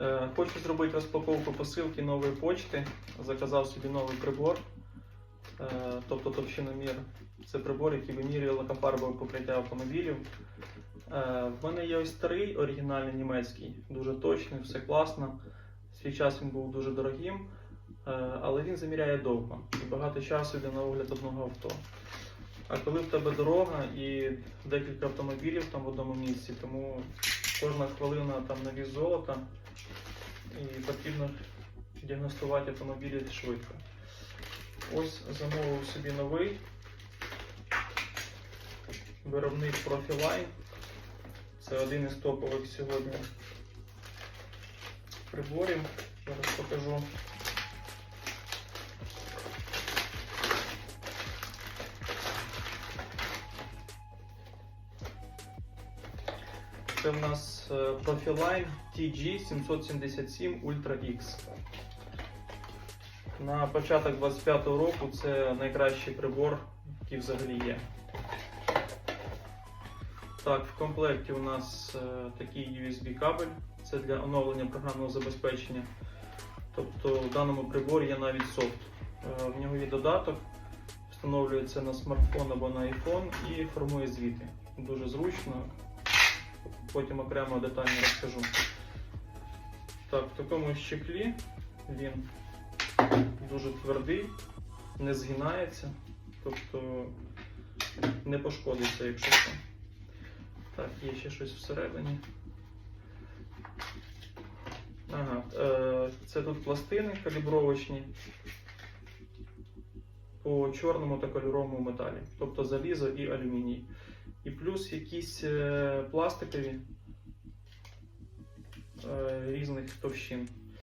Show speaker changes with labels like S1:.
S1: Е, Хочу зробити розпаковку посилки нової почти. Заказав собі новий прибор, е, тобто товщиномір. Це прибор, який вимірює лакофарбове покриття автомобілів. Е, В мене є ось старий оригінальний німецький, дуже точний, все класно. Свій час він був дуже дорогим, але він заміряє довго і багато часу йде на огляд одного авто. А коли в тебе дорога і декілька автомобілів там в одному місці, тому кожна хвилина там на віз золота і потрібно діагностувати автомобілі швидко. Ось замовив собі новий виробник Profiline. Це один із топових сьогодні приборів. Зараз покажу. Це в нас е, Profiline TG777 Ultra X. На початок 25-го року це найкращий прибор, який взагалі є. Так, в комплекті у нас е, такий USB кабель, це для оновлення програмного забезпечення. Тобто в даному приборі є навіть софт. Е, в нього є додаток, встановлюється на смартфон або на iPhone і формує звіти. Дуже зручно. Потім окремо детально розкажу. Так, в такому щеклі він дуже твердий, не згинається, тобто не пошкодиться, якщо що. Так, є ще щось всередині. Ага, е, це тут пластини калібровочні по чорному та кольоровому металі, тобто залізо і алюміній. І плюс якісь е, пластикові е, різних товщин.